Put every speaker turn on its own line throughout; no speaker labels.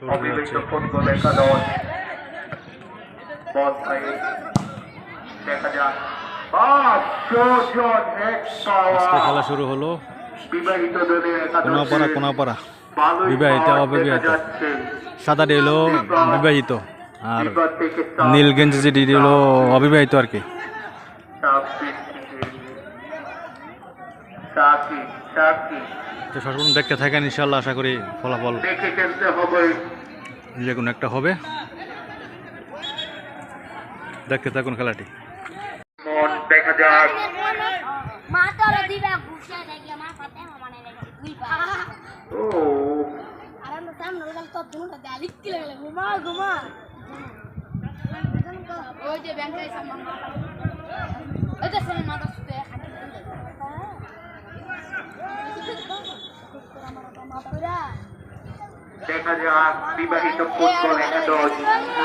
Football বল দেখা যাক।
আজকে খেলা শুরু হলো।
বিবাহিত
কোনাপাড়া কোনাপাড়া।
ভালোই
বিবাহিত,
পাওয়ার
অবিবাহিত।
দেখা
হলো বিবাহিত। আর
বিপদ থেকে সাপ-
নীল গেঞ্জি যেটি হলো অবিবাহিত আর কি।
সাপ সাকি সাকি
তো সর্বপ্রথম দেখতে থাকেন ইনশাল্লাহ আশা করি ফলাফল যে কোনো একটা হবে। দেখতে থাকুন খেলাটি।
মন দেখা যাক।
মাতারা দিবা ঘুষা দেখি আমার পাতে মানে দেখি দুই পা
ও
আর আমরা সামনে লাগাল তো দুটো দালিক কি লাগলে ঘুমা ঘুমা ওই যে ব্যাংকে সামনে ওই যে সামনে মাথা সুতে হাঁটি মাথা
দেখা যাক বিবাহিত ফুটবল একাদশ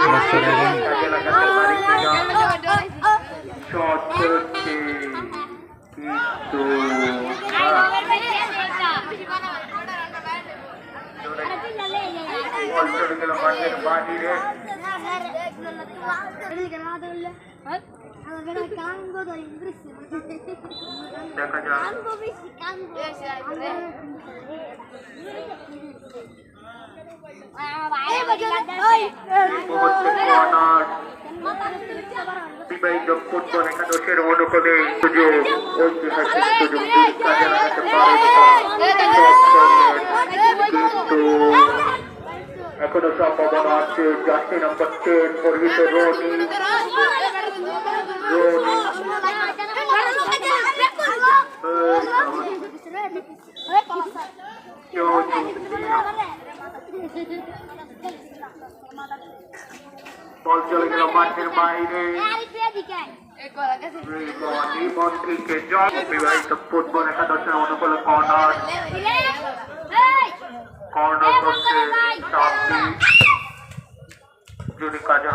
বাচ্চারা এখন
কাজে লাগাতে পারে কিনা শট করছে কিন্তু বল চলে গেল মাঠের বাহিরে দেখা যাক মুহূর্তে কর্নার বিবাহিত ফুটবল একাদশের অনুকূলে সুযোগ ঐতিহাসিক সুযোগ কাজে লাগাতে পারে কিন্তু এখনও সম্ভাবনা আছে জার্সি নাম্বার টেন পরিহিত রনি বল চলে গেল মাঠের বাইরে থেকে জল বিবাহিত ফুটবল একাদশের অনুকূলে কর্নার কর্নার করছে যদি কাজে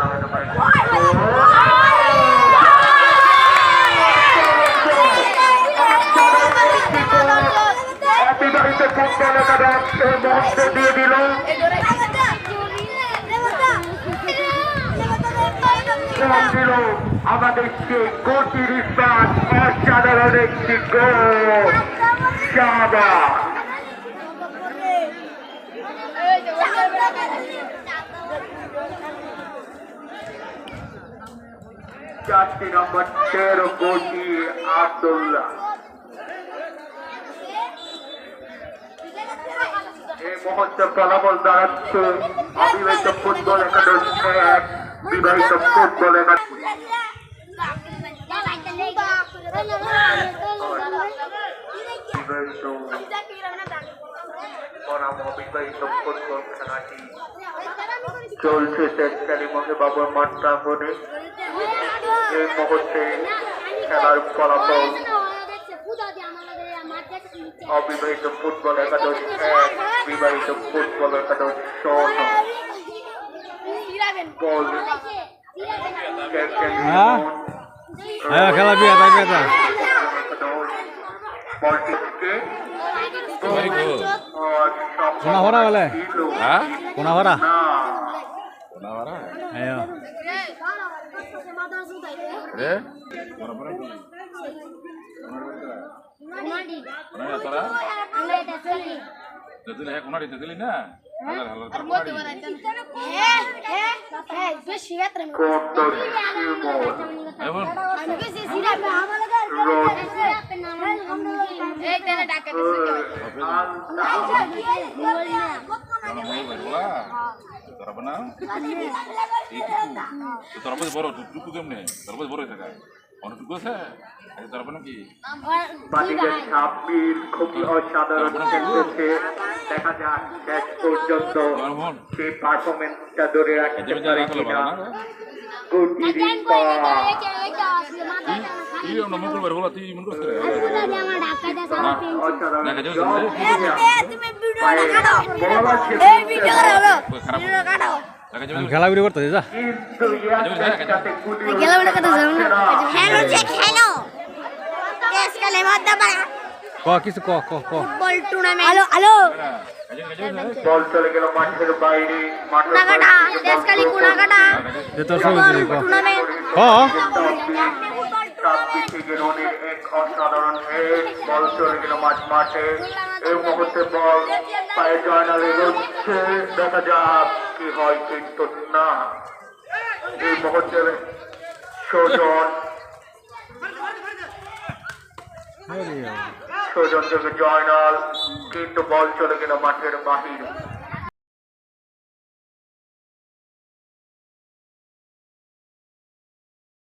ফুটবল একাদশ এই দিয়ে দিল দিল আমাদের সেই গতির ইস্পাত অসাধারণ একটি গোল শাহবাগ চারটি নম্বর, তেরো কোটি আব্দুল্লাহ। এই ফলাফল দাঁড়াচ্ছে। অবিবাহিত ফুটবল একাদশ এক, বিবাহিত ফুটবল একাদশ অবিবাহিত ফুটবল খেলাটি চলছে শেখকালী মহে বাবুর মাঠ প্রাঙ্গনে এই মুহূর্তে খেলার ফলাফল অবিবাহিত ফুটবল একাদশ এক বিবাহিত ফুটবল একাদশ শূন্য বল
হ্যাঁ? হ্যাঁ খেলা বিয়া তাই কোনা ভরা বলে
হ্যাঁ
না
বারা
হ্যাঁ
রে না তোরা? বড় টুকু কেমনে তোরা বড় থাকা। অনেক টুকু আছে এই তোরা বানাও কি?
বালিকা ছাব্বিশ খুবই অসাধারণ খেলতেছে। দেখা যাক শেষ পর্যন্ত সেই পারফরমেন্সটা ধরে রাখতে পারে কিনা।
মন রে?
অসাধারণ।
যে-
বল
খেলা বিড়ি করতে যা।
না কথা যাও না।
হ্যালো যে খেলো। দেশ কালে মধ্যে
ক কিছু ক ক ক।
Football tournament
hello hello.
Ball চলে গেল মাঠের বাইরে মাঠের
কুনাকাটা। দেশকালি কুনাকাটা
যে তোর ছবি দিলি ক।
টুর্নামেন্ট
ক?
এক অসাধারণ হেড বল চলে গেল মাঝ মাঠে এই মুহূর্তে বল পায়ে জয়নাল এগোচ্ছে দেখা যাক কি হয়, কিন্তু না। এই মুহূর্তে সুজন সুজন থেকে জয়নাল, কিন্তু বল চলে গেল মাঠের বাহির।